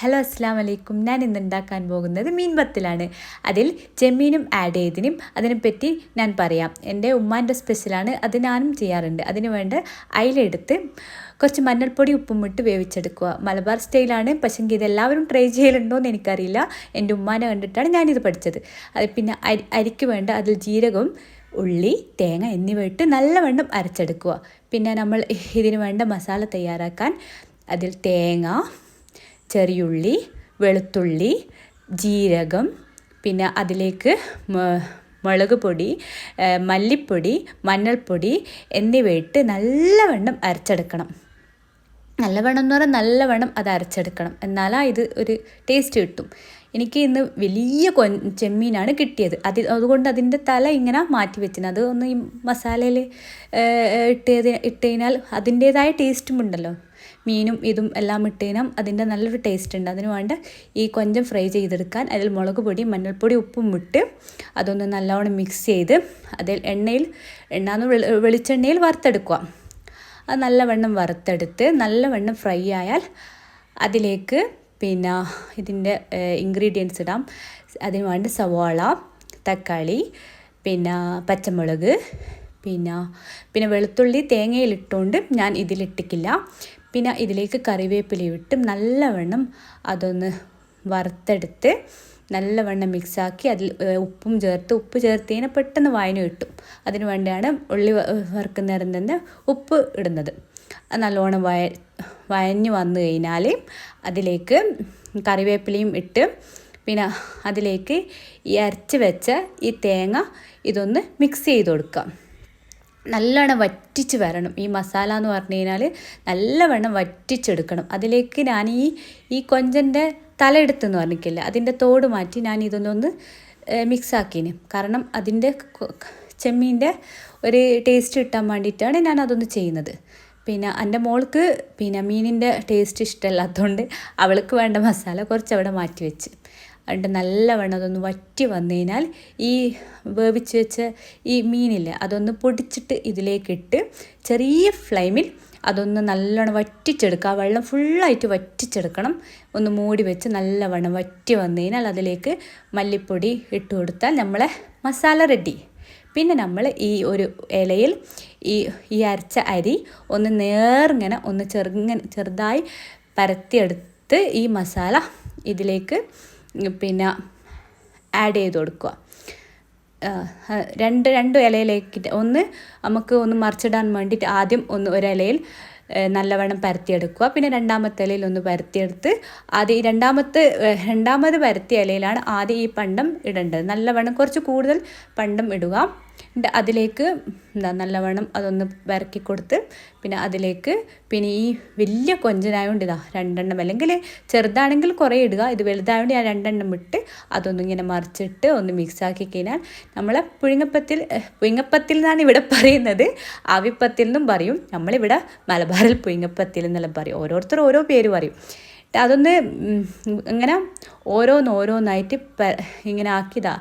Hello അസ്സാം വലൈക്കും ഞാൻ ഇന്ന് ഉണ്ടാക്കാൻ പോകുന്നത് മീൻ വത്തലാണ് അതിൽ ചെമ്മീനും ആഡ് ചെയ്തതിനും അതിനെപ്പറ്റി ഞാൻ പറയാം. എന്റെ ഉമ്മാന്റെ സ്പെഷ്യലാണ് അത് ഞാനും ചെയ്യാറുണ്ട്. അതിന് വേണ്ട അയിലെടുത്ത് കുറച്ച് മഞ്ഞൾപ്പൊടി ഉപ്പും ഇട്ട് വേവിച്ചെടുക്കുക. മലബാർ സ്റ്റൈലാണ്. പക്ഷെങ്കിൽ ഇതെല്ലാവരും ട്രൈ ചെയ്യലുണ്ടോ എന്ന് എനിക്കറിയില്ല. എന്റെ ഉമ്മാനെ കണ്ടിട്ടാണ് ഞാനിത് പഠിച്ചത്. അത് പിന്നെ അരി അരിക്ക് വേണ്ട അതിൽ ജീരകവും ഉള്ളി തേങ്ങ എന്നിവ ഇട്ട് നല്ലവണ്ണം അരച്ചെടുക്കുക. പിന്നെ നമ്മൾ ഇതിന് വേണ്ട മസാല തയ്യാറാക്കാൻ അതിൽ തേങ്ങ ചെറിയുള്ളി വെളുത്തുള്ളി ജീരകം പിന്നെ അതിലേക്ക് മുളക് പൊടി മല്ലിപ്പൊടി മഞ്ഞൾപ്പൊടി എന്നിവയിട്ട് നല്ലവണ്ണം അരച്ചെടുക്കണം. നല്ലവണ്ണം എന്ന് പറഞ്ഞാൽ നല്ലവണ്ണം അത് അരച്ചെടുക്കണം. എന്നാലാ ഇത് ഒരു ടേസ്റ്റ് കിട്ടും. എനിക്ക് ഇന്ന് വലിയ കൊ ചെമ്മീനാണ് കിട്ടിയത്. അതി അതുകൊണ്ട് അതിന്റെ തല ഇങ്ങനെ മാറ്റി വെച്ചിന്. അത് ഒന്ന് ഈ മസാലയിൽ ഇട്ടത് ഇട്ട് കഴിഞ്ഞാൽ അതിന്റേതായ ടേസ്റ്റും ഉണ്ടല്ലോ. മീനും ഇതും എല്ലാം ഇട്ടതിനും അതിന്റെ നല്ലൊരു ടേസ്റ്റ് ഉണ്ട്. അതിന് വേണ്ട ഈ കൊഞ്ചം ഫ്രൈ ചെയ്തെടുക്കാൻ അതിൽ മുളക് പൊടി മഞ്ഞൾപ്പൊടി ഉപ്പും ഇട്ട് അതൊന്ന് നല്ലോണം മിക്സ് ചെയ്ത് അതിൽ എണ്ണയിൽ എണ്ണ വെളിച്ചെണ്ണയിൽ വറുത്തെടുക്കുക. അത് നല്ലവണ്ണം വറുത്തെടുത്ത് നല്ലവണ്ണം ഫ്രൈ ആയാൽ അതിലേക്ക് പിന്നെ ഇതിന്റെ ഇൻഗ്രീഡിയൻസ് ഇടാം. അതിന് വേണ്ടി സവാള തക്കാളി പിന്നെ പച്ചമുളക് പിന്നെ പിന്നെ വെളുത്തുള്ളി തേങ്ങയിലിട്ടുകൊണ്ട് ഞാൻ ഇതിലിട്ടിക്കില്ല. പിന്നെ ഇതിലേക്ക് കറിവേപ്പില ഇട്ട് നല്ലവണ്ണം അതൊന്ന് വറുത്തെടുത്ത് നല്ലവണ്ണം മിക്സാക്കി അതിൽ ഉപ്പും ചേർത്ത് ഉപ്പ് ചേർത്തതിന് പെട്ടെന്ന് വായന കിട്ടും. അതിന് വേണ്ടിയാണ് ഉള്ളി വറുക്കുന്നേരം തന്നെ ഉപ്പ് ഇടുന്നത്. നല്ലോണം വയ വയഞ്ഞ് വന്നു കഴിഞ്ഞാൽ അതിലേക്ക് കറിവേപ്പിലയും ഇട്ട് പിന്നെ അതിലേക്ക് ഈ അരച്ച് വെച്ച ഈ തേങ്ങ ഇതൊന്ന് മിക്സ് ചെയ്ത് കൊടുക്കാം നല്ലവണ്ണം വറ്റിച്ച് വരണം. ഈ മസാല എന്ന് പറഞ്ഞു കഴിഞ്ഞാൽ നല്ലവണ്ണം വറ്റിച്ചെടുക്കണം. അതിലേക്ക് ഞാൻ ഈ ഈ കൊഞ്ചന്റെ തല എടുത്തെന്ന് പറഞ്ഞിട്ടില്ല അതിന്റെ തോട് മാറ്റി ഞാൻ ഇതൊന്നൊന്ന് മിക്സ് ആക്കിന്. കാരണം അതിന്റെ ചെമ്മീന്റെ ഒരു ടേസ്റ്റ് കിട്ടാൻ വേണ്ടിയിട്ടാണ് ഞാൻ അതൊന്ന് ചെയ്യുന്നത്. പിന്നെ എന്റെ മോൾക്ക് പിന്നെ മീനിന്റെ ടേസ്റ്റ് ഇഷ്ടമല്ലാത്തതുകൊണ്ട് അവൾക്ക് വേണ്ട മസാല കുറച്ച് അവിടെ മാറ്റി വെച്ച്. എന്നിട്ട് നല്ലവണ്ണം അതൊന്ന് വറ്റി വന്നു കഴിഞ്ഞാൽ ഈ വേവിച്ച് വെച്ച ഈ മീനില്ലേ അതൊന്ന് പൊടിച്ചിട്ട് ഇതിലേക്കിട്ട് ചെറിയ ഫ്ലെയിമിൽ അതൊന്ന് നല്ലോണം വറ്റിച്ചെടുക്കുക. ആ വെള്ളം ഫുള്ളായിട്ട് വറ്റിച്ചെടുക്കണം. ഒന്ന് മൂടി വെച്ച് നല്ലവണ്ണം വറ്റി വന്നു കഴിഞ്ഞാൽ അതിലേക്ക് മല്ലിപ്പൊടി ഇട്ട് കൊടുത്താൽ നമ്മളെ മസാല റെഡി. പിന്നെ നമ്മൾ ഈ ഒരു ഇലയിൽ ഈ ഈ അരച്ച അരി ഒന്ന് നേർങ്ങനെ ഒന്ന് ചെറുങ്ങനെ ചെറുതായി പരത്തിയെടുത്ത് ഈ മസാല ഇതിലേക്ക് പിന്നെ ആഡ് ചെയ്ത് കൊടുക്കുക. രണ്ട് രണ്ട് ഇലയിലേക്ക് ഒന്ന് നമുക്ക് ഒന്ന് മറിച്ചിടാൻ വേണ്ടിയിട്ട് ആദ്യം ഒന്ന് ഒരിലയിൽ നല്ലവണ്ണം പരത്തിയെടുക്കുക. പിന്നെ രണ്ടാമത്തെ ഇലയിൽ ഒന്ന് പരത്തിയെടുത്ത് ആദ്യം ഈ രണ്ടാമത്തെ രണ്ടാമത് പരത്തിയ ഇലയിലാണ് ആദ്യം ഈ പണ്ടം ഇടേണ്ടത്. നല്ലവണ്ണം കുറച്ച് കൂടുതൽ പണ്ടം ഇടുക. അതിലേക്ക് എന്താ നല്ലവണ്ണം അതൊന്ന് വരക്കി കൊടുത്ത് പിന്നെ അതിലേക്ക് പിന്നെ ഈ വലിയ കൊഞ്ചനായതുകൊണ്ട് ഇതാ രണ്ടെണ്ണം അല്ലെങ്കിൽ ചെറുതാണെങ്കിൽ കുറേ ഇടുക ഇത് വലുതായതുകൊണ്ട് ഞാൻ രണ്ടെണ്ണം ഇട്ട് അതൊന്നും ഇങ്ങനെ മറിച്ചിട്ട് ഒന്ന് മിക്സ് ആക്കി കഴിഞ്ഞാൽ നമ്മളെ പുഴുങ്ങപ്പത്തിൽ പുഴുങ്ങപ്പത്തിൽ എന്നാണ് ഇവിടെ പറയുന്നത്. ആവിപ്പത്തിൽ നിന്നും പറയും. നമ്മളിവിടെ മലബാറിൽ പുഴുങ്ങപ്പത്തിൽ എന്നെല്ലാം പറയും. ഓരോരുത്തർ ഓരോ പേര് പറയും. അതൊന്ന് ഇങ്ങനെ ഓരോന്നോരോന്നായിട്ട് ഇങ്ങനെ ആക്കിയതാ.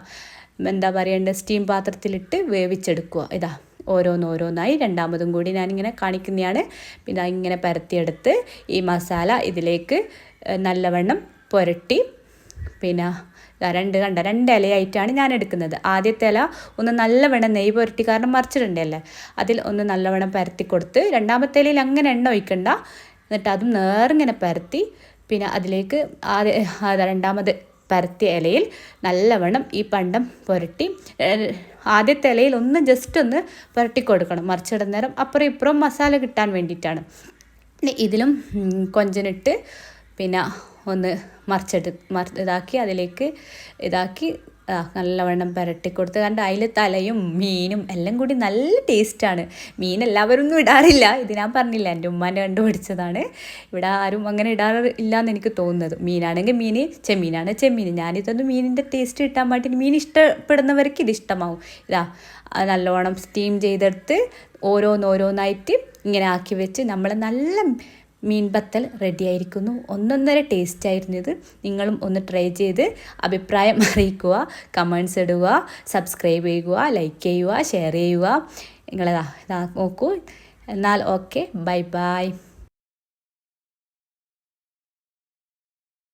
എന്താ പറയേണ്ടത്? സ്റ്റീം പാത്രത്തിലിട്ട് വേവിച്ചെടുക്കുക. ഇതാ. ഓരോന്നോരോന്നായി രണ്ടാമതും കൂടി ഞാനിങ്ങനെ കാണിക്കുന്നതാണ്. പിന്നെ ഇങ്ങനെ പരത്തിയെടുത്ത് ഈ മസാല ഇതിലേക്ക് നല്ലവണ്ണം പുരട്ടി. പിന്നെ രണ്ട് കണ്ട? രണ്ട് ഇലയായിട്ടാണ് ഞാൻ എടുക്കുന്നത്. ആദ്യത്തെ ഇല ഒന്ന് നല്ലവണ്ണം നെയ്യ് പുരട്ടി കാരണം മറിച്ചിട്ടുണ്ടല്ലേ അതിൽ ഒന്ന് നല്ലവണ്ണം പരത്തി കൊടുത്ത് രണ്ടാമത്തെ ഇലയിൽ അങ്ങനെ എണ്ണ ഒഴിക്കണ്ട. എന്നിട്ട് അതും ഇങ്ങനെ പരത്തി. പിന്നെ അതിലേക്ക് ആദ്യ രണ്ടാമത് പരത്തിയ ഇലയിൽ നല്ലവണ്ണം ഈ പണ്ടം പുരട്ടി ആദ്യത്തെ ഇലയിൽ ഒന്ന് ജസ്റ്റ് ഒന്ന് പുരട്ടി കൊടുക്കണം. മറിച്ചിടുന്ന നേരം അപ്പുറം ഇപ്പുറം മസാല കിട്ടാൻ വേണ്ടിയിട്ടാണ്. ഇതിലും കൊഞ്ചനിട്ട് പിന്നെ ഒന്ന് മറിച്ചെടു മറി ഇതാക്കി അതിലേക്ക് ഇതാക്കി നല്ലവണ്ണം പുരട്ടി കൊടുത്ത് കണ്ട് അതിൽ തലയും മീനും എല്ലാം കൂടി നല്ല ടേസ്റ്റാണ്. മീൻ എല്ലാവരും ഒന്നും ഇടാറില്ല. ഇത് ഞാൻ പറഞ്ഞില്ല എന്റെ ഉമ്മാന്റെ കണ്ടു പഠിച്ചതാണ്. ഇവിടെ ആരും അങ്ങനെ ഇടാറില്ല എന്ന് എനിക്ക് തോന്നുന്നത്. മീനാണെങ്കിൽ മീൻ ചെമ്മീനാണ് ചെമ്മീൻ ഞാനിതൊന്ന് മീനിന്റെ ടേസ്റ്റ് കിട്ടാൻ വേണ്ടി മീൻ ഇഷ്ടപ്പെടുന്നവർക്ക് ഇത് ഇഷ്ടമാവും. ഇതാ നല്ലോണം സ്റ്റീം ചെയ്തെടുത്ത് ഓരോന്നോരോന്നായിട്ട് ഇങ്ങനെ ആക്കി വെച്ച് നമ്മൾ നല്ല മീൻ ബത്തൽ റെഡി ആയിരിക്കുന്നു. ഒന്നൊന്നര ടേസ്റ്റ് ആയിരുന്നു ഇത് നിങ്ങളും ഒന്ന് ട്രൈ ചെയ്ത് അഭിപ്രായം അറിയിക്കുക കമൻസ് ഇടുക സബ്സ്ക്രൈബ് ചെയ്യുക ലൈക്ക് ചെയ്യുക ഷെയർ ചെയ്യുക. നിങ്ങളെ നോക്കൂ. എന്നാൽ ഓക്കെ ബൈ ബൈ